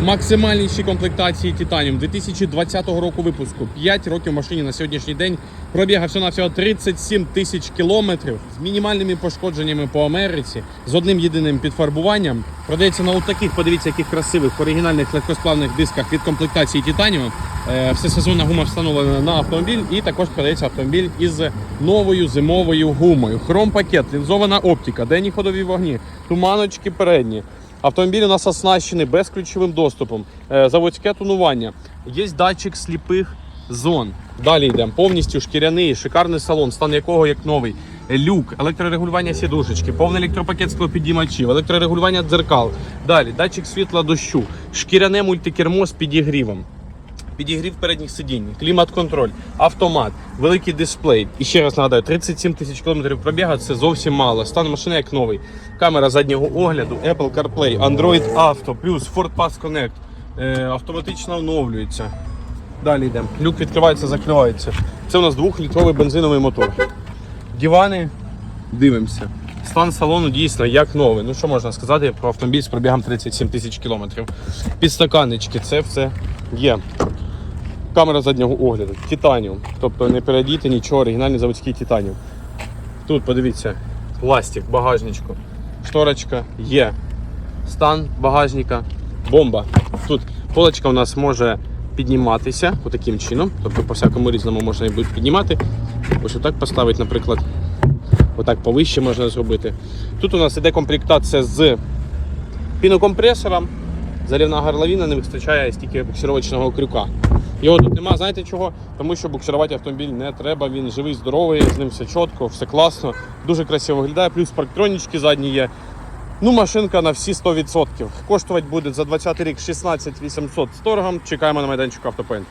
В максимальнішій комплектації Titanium 2020 року випуску. 5 років машині на сьогоднішній день. Пробіга всього на всього 37 тисяч кілометрів з мінімальними пошкодженнями по Америці, з одним єдиним підфарбуванням. Продається на таких, подивіться, яких красивих оригінальних легкосплавних дисках від комплектації Titanium. Е, Всесезонна гума встановлена на автомобіль, і також продається автомобіль із новою зимовою гумою. Хром-пакет, лінзована оптика, денні ходові вогні, туманочки передні. Автомобіль у нас оснащений безключовим доступом, е, заводське тонування. Є датчик сліпих зон. Далі йдемо. Повністю шкіряний, шикарний салон, стан якого як новий. Люк, електрорегулювання сідушечки, повний електропакет склопідіймачів, електрорегулювання дзеркал. Далі датчик світла дощу, шкіряне мультикермо з підігрівом. Підігрів передніх сидінь, клімат-контроль, автомат, великий дисплей. І ще раз нагадаю, 37 тисяч кілометрів пробіга це зовсім мало. Стан машини як новий. Камера заднього огляду, Apple CarPlay, Android Auto, плюс Ford Pass Connect. Е, автоматично оновлюється. Далі йдемо. Люк відкривається, закривається. Це у нас двохлітровий бензиновий мотор. Дивани, дивимося. Стан салону дійсно як новий. Ну що можна сказати про автомобіль з пробігом 37 тисяч кілометрів. Підстаканнички, це все є. Камера заднього огляду, титаніум. Тобто не передіти нічого, оригінальний заводський титаніум. Тут подивіться, пластик, багажничку, шторочка є. Стан багажника, бомба. Тут полочка у нас може підніматися таким чином. Тобто по всякому різному можна її буде піднімати. Ось отак поставити, наприклад. Отак повище можна зробити. Тут у нас іде комплектація з пінокомпресором. Залівна горловина не вистачає стільки буксировочного крюка. Його тут нема, знаєте чого? Тому що буксирувати автомобіль не треба, він живий, здоровий, з ним все чітко, все класно, дуже красиво виглядає, плюс парктронічки задні є. Ну, машинка на всі 100%. Коштувати буде за 20 рік 16 800 з торгом. Чекаємо на майданчику Автопоінт.